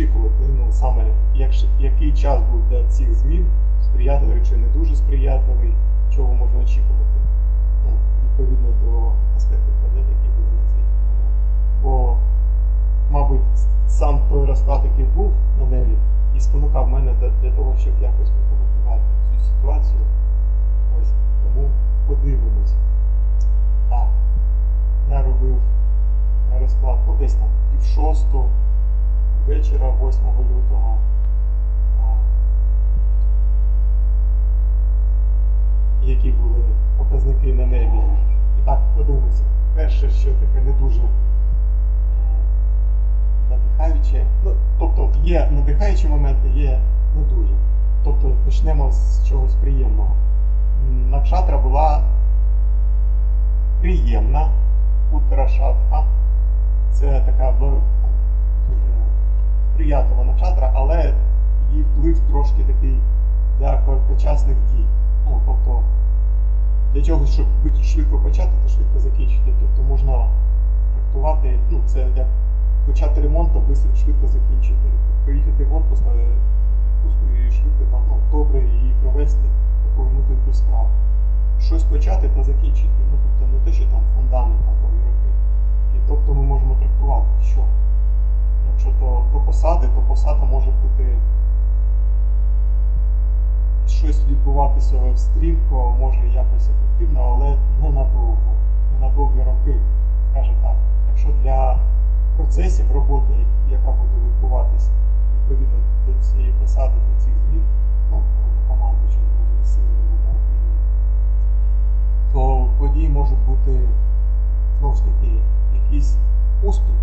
очікувати? Ну, саме як, який час був для цих змін, сприятливий чи не дуже сприятливий, чого можна очікувати? Ну, відповідно до аспектів планет, які були на цей момент. Бо, мабуть, сам той розклад, який був на небі, і спонукав мене для того, щоб якось Які були показники на небі. І так, подивимося. Перше, що таке не дуже е, надихаюче. Ну, тобто є надихаючі моменти, є не дуже. Тобто почнемо з чогось приємного. Накшатра була приємна, Уттарашатха. Це така дуже сприятлива накшатра, але її вплив трошки такий для короткочасних дій. Ну, тобто, для чого, щоб швидко почати, то швидко закінчити. Тобто можна трактувати, ну, це як почати ремонт, а швидко, закінчити. Поїхати в отпуск, але і швидко там ну, добре її провести та повернути до справ. Щось почати та закінчити. Ну, тобто не те, що там фундамент довгі роки. І тобто ми можемо трактувати, що якщо то до посади, то посада може бути щось відбуватися стрімко, може якось ефективно, але не надовго, не на довгі роки, скажімо так. Якщо для процесів роботи, яка буде відбуватись відповідно до цієї посади, до цих змін, ну, командуючи збройними силами в умовах війни, то події можуть бути знову ж таки якийсь успіх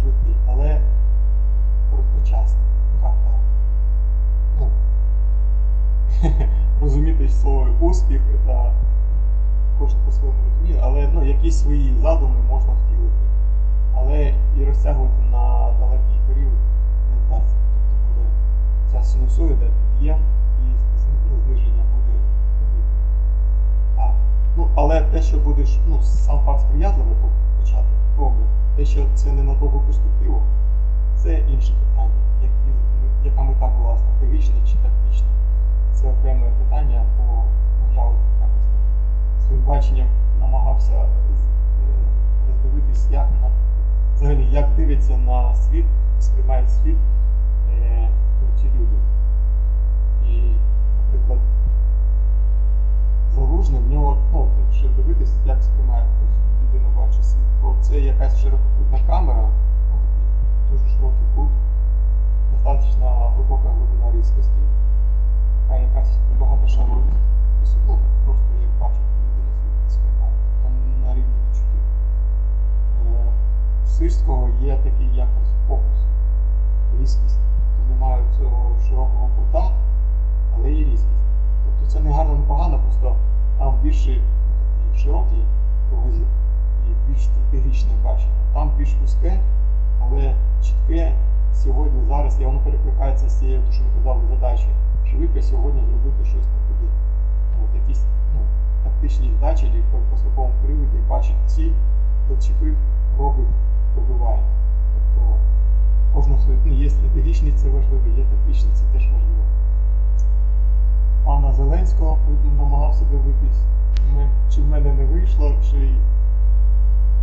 швидкий, але короткочасний. розуміти слово успіх, це кожен по-своєму розуміє, але ну, якісь свої задуми можна втілити. Але і розтягувати на далекий період не вдасться. Тобто буде ця синусоїда, під'єм і ну, зниження буде. Так. Ну, але те, що будеш, ну, сам факт сприятливий по- почати, добре. Те, що це не на довгу перспективу, це інше питання. Як, яка мета була стратегічна чи тактична? Це окреме питання, бо ну, я своїм баченням намагався е, роздивитись, як на взагалі як дивляться на світ, сприймають світ е, ну, ці люди. І, наприклад, залужний в нього, ну, якщо дивитись, як сприймає людина бачить світ, то це якась ширококутна камера, ну, дуже широкий кут, достатньо глибока глибина різкості, така якась багатошаровість. Тобто, Ну, просто як бачить людина сприймає, там на рівні відчуттів. Е, В Сирського є такий якось фокус, різкість. Немає цього широкого кута, але є різкість. Тобто це не гарно, не погано, просто там більше ну, широкий кругозір і більш стратегічне бачення. Там більш вузьке, але чітке сьогодні, зараз, і воно перекликається з цією, що ми казали, задачі. Швидко сьогодні зробити щось там туди. От якісь ну, тактичні задачі, або по короткостроковому періоді бачить ціль, зачепив, робить, пробиває. Тобто кожного ну, є стратегічний, це важливо, є тактичний, це теж важливо. Пана Зеленського намагався дивитись, чи в мене не вийшло, чи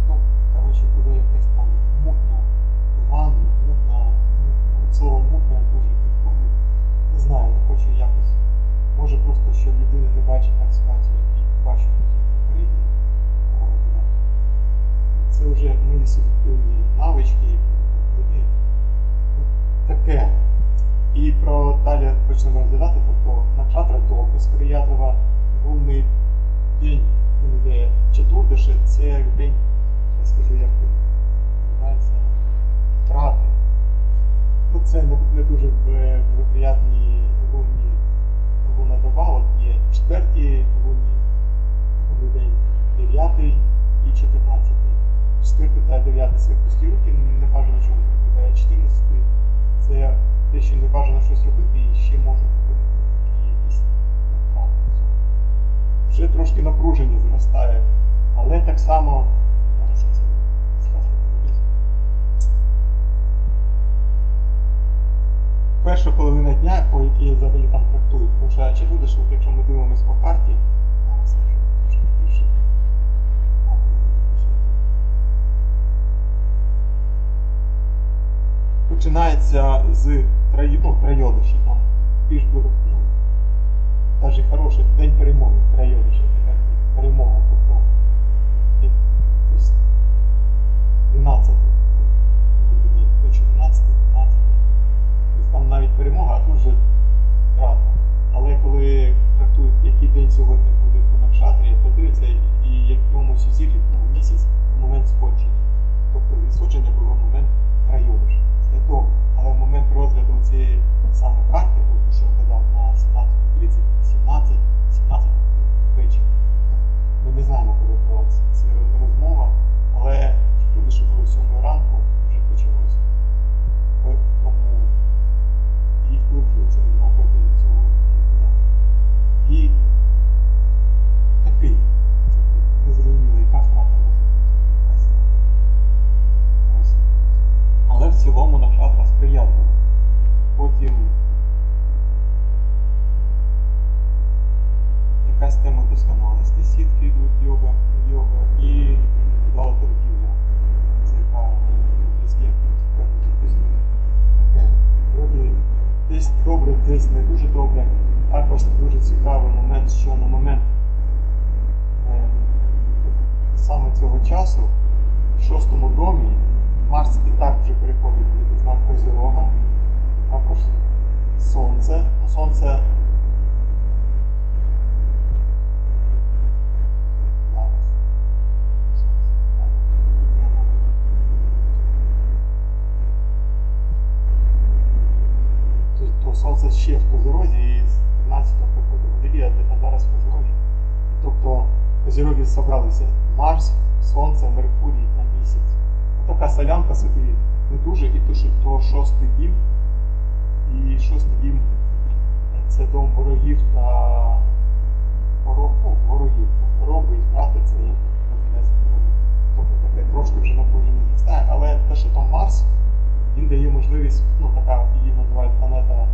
ну, коротше, буде якесь там знаю, якось. Може просто, що людина не бачить так ситуацію, як її бачить попередні. Це вже мої суб'єктивні навички, таке. І про далі почнемо розглядати, тобто накшатра добре, сприятлива, лунний день, він йде четвертише, це день, я скажу, як він називається, втрати. Ну, це не, дуже благоприятні лунна доба, от є четвертий лунні, лунний день, дев'ятий і чотирнадцятий. Четвертий та дев'ятий це пусті руки, не кажу нічого зробити, а чотирнадцятий це те, що не бажано щось робити, і ще можуть такі якісь. Вже трошки напруження зростає, але так само. Перша половина дня, по якій взагалі там трактую, вважає через що якщо ми дивимося по карті. Починається з траю, ну, трайодиші, там більш ну, навіть хороший день перемоги, трайодиші, така перемога, тобто 12 там навіть перемога, а тут вже втрата. Але коли трактують, який день сьогодні буде по накшатрі, то дивиться і якому сюзірі був місяць момент сходження. Тобто відсудження було момент райониш. Це добре. Але в момент розгляду цієї саме карти, от що казав, на 17.30, 17, 17 добре, десь не дуже добре. Також дуже цікавий момент, що на момент е, саме цього часу, в шостому домі, Марс і так вже переходить від знак Козірога, також Сонце. Сонце. Сонце. Ще в Козирозі і з 13-го приходить в Водолій, а зараз в Козирозі. Тобто Козіроги зібралися Марс, Сонце, Меркурій та місяць. Така солянка собі не дуже, і що то шостий дім. І шостий дім це дом ворогів та ворог, ну, ворогів. Хвороби і втрати це хвороби. Тобто таке трошки вже напруження зростає, але те, що там Марс, він дає можливість, ну така її називають планета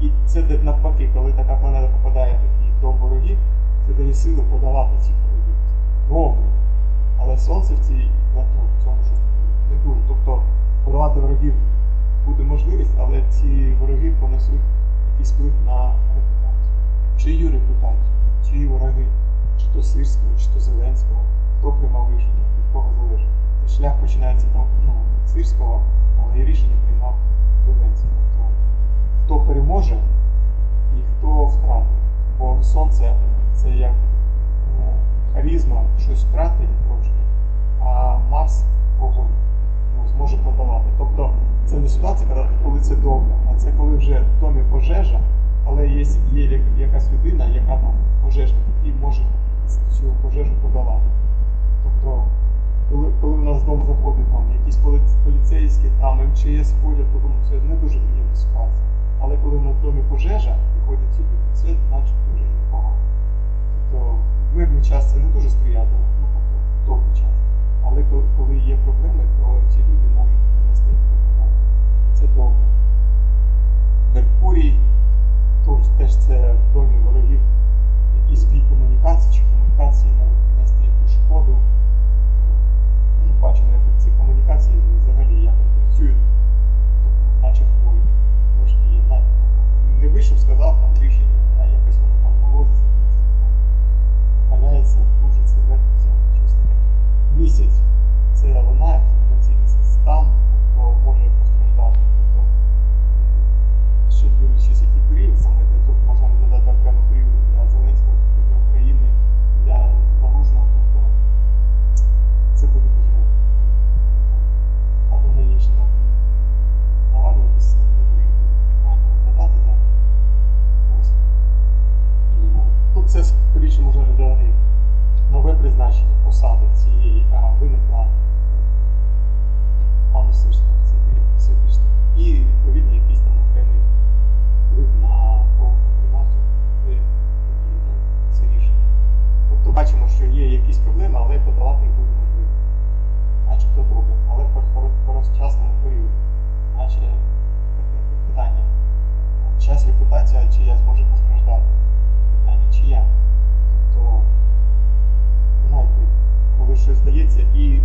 І це де навпаки, коли така планета попадає в такий дом ворогів, це дає сили подолати ці ворогів. Добре. Але сонце в цій в цьому не дуже. Тобто подолати ворогів буде можливість, але ці вороги понесуть якийсь вплив на репутацію. Чию репутацію, чиї вороги, чи то Сирського, чи то Зеленського, хто приймав рішення, від кого залежить. Шлях починається там, ну, від але рішення приймав Зеленський. Тобто, хто переможе і хто втратить. Бо сонце це як е, харізма, щось втратить трошки, а Марс вогонь ну, зможе подолати. Тобто це не ситуація, коли- це добре, а це коли вже в домі пожежа, але є, є якась людина, яка там пожежник, і може цю пожежу подолати. Тобто, коли, коли в нас дом заходить там якісь поліцейські, там МЧС ходять, то думаю, це не дуже приємна ситуація. Але коли в домі пожежа, приходять сюди, то це наче вже непогано. Тобто мирний час це не дуже сприятливо, ну тобто довгий час. Але коли, є проблеми, то ці люди можуть принести допомогу. Це добре. Меркурій, теж це в домі ворогів, якісь збій комунікації чи комунікації можуть принести якусь шкоду.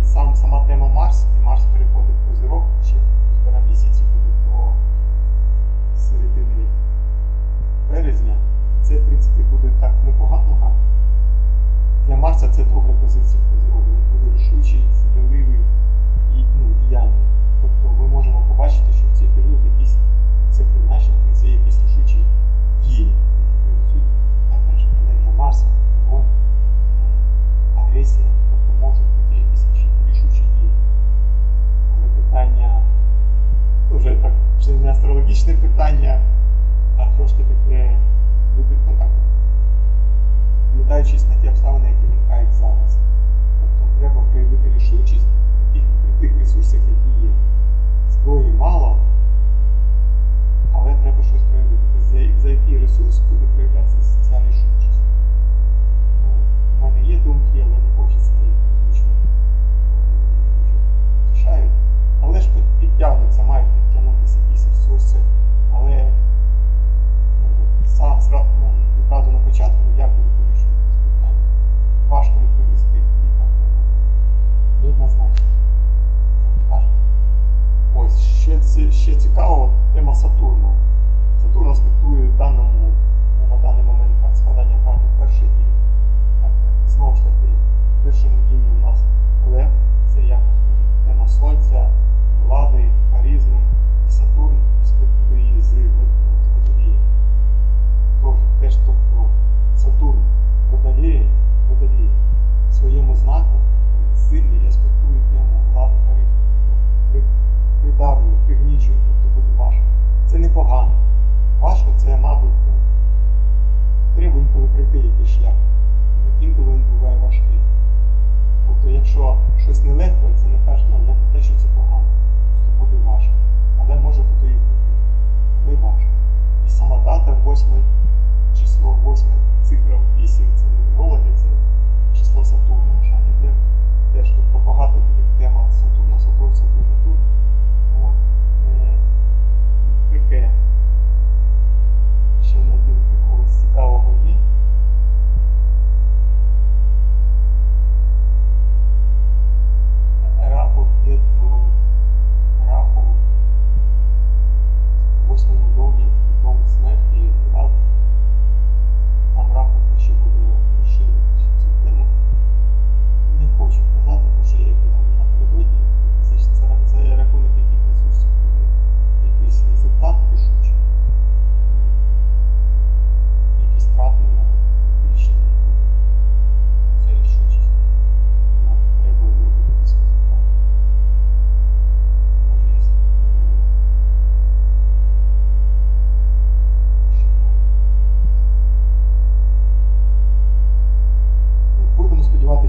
сам, сама тема Марс, і Марс переходить в козирог ще на місяці буде до середини березня. Це в принципі буде так непогано. Для Марса це добра позиція. Księżycu, Kao, tema Saturno. пройти якийсь шлях. Інколи він буває важкий. Тобто, якщо щось нелегко, це не перше, ну, не про те, що це погано. Це буде важко. Але може бути і важко. І сама дата 8 число 8, цифра 8, це неврологи, це число Сатурна, шані, де теж тут багато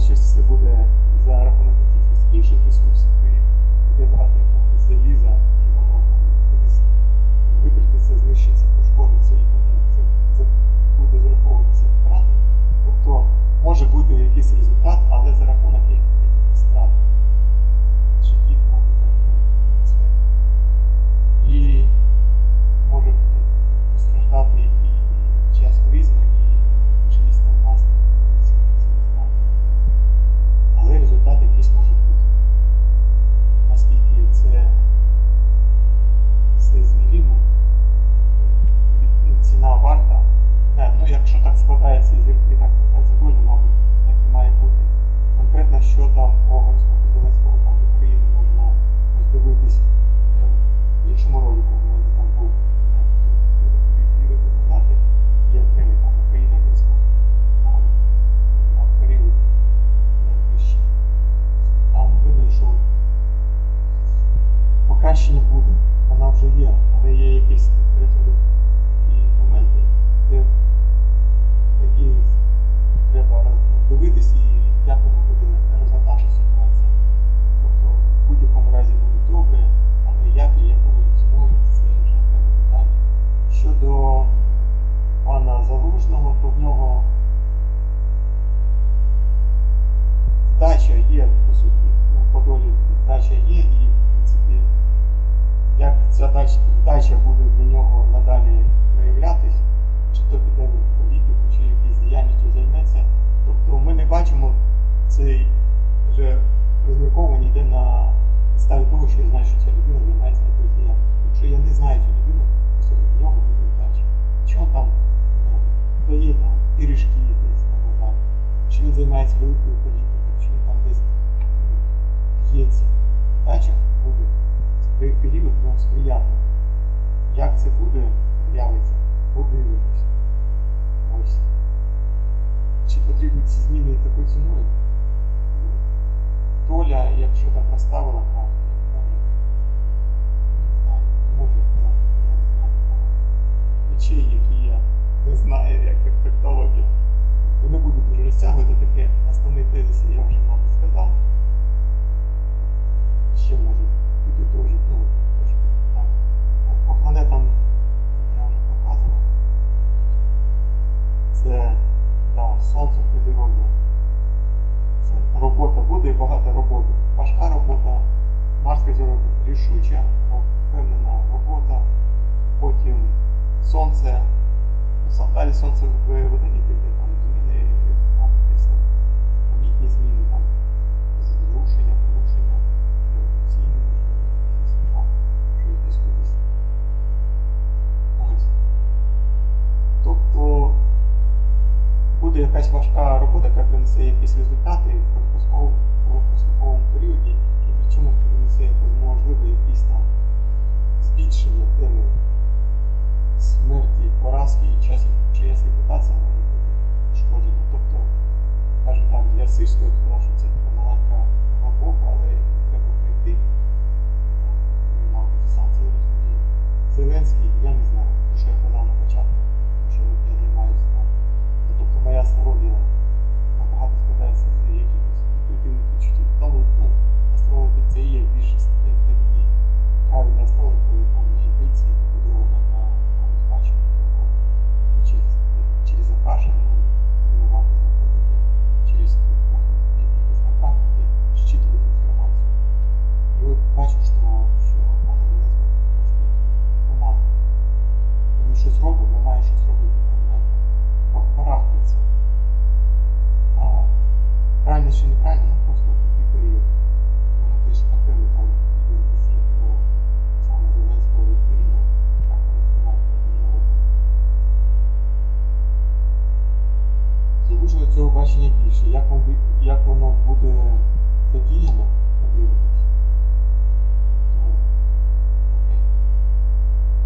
щось це буде за рахунок якихось інших ресурсів, буде багато якогось заліза, і воно кудись витратиться, знищиться, пошкодиться і тому це, це буде зараховуватися втрати. Тобто може бути якийсь результат, але за рахунок якихось втрат. Сприятливий. Як це буде, явиться, подивимось. Ось. Чи потрібні ці зміни такою ціною? Толя, якщо так розставила карти, може, не знаю, не можу казати, я не знаю речей, які я не знаю, як ефектологія. То не буду дуже розтягувати таке. Сонце в водолії там зміни, десь там помітні зміни, там зрушення, порушення, революційні, можливо, якісь що якісь кудись. Тобто буде якась важка робота, яка принесе якісь результати в короткостроковому періоді, і при цьому принесе можливо якісь там збільшення теми смерті, поразки і час, чиясь репутація може бути шкоджена. Тобто, кажу там для СИ тому що це така маленька глибока, але треба прийти. Мабуть, сам це розуміє. Зеленський, я не знаю, що я казав цього бачення більше. Як, воно, як воно буде задіяно, подивимось.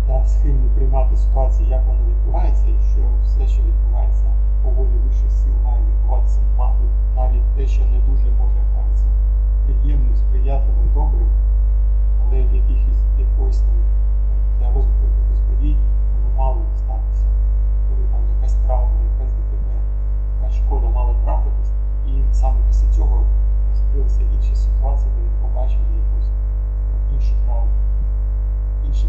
Я схильний приймати ситуації, як воно відбувається, і що все, що відбувається по волі вищих сил, має відбуватися, мабуть, навіть те, що не дуже може кажеться приємним, сприятливим, добрим, але в якихось якось там для розвитку якихось подій воно мало статися. Коли там якась травма, шкода мала трапитись, і саме після цього розкрилися інші ситуації, де ми побачили якусь іншу травму інші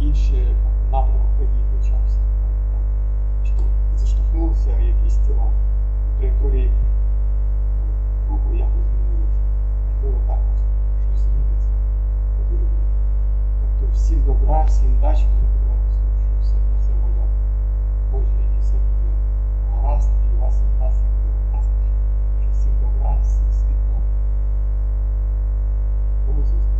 і інші напрямок подій почався. Заштовхнулися якісь тіла, траєкторії ну, руху якось змінилися. Можливо, також щось зміниться. Тобто всім добра, всім дач, Thank you.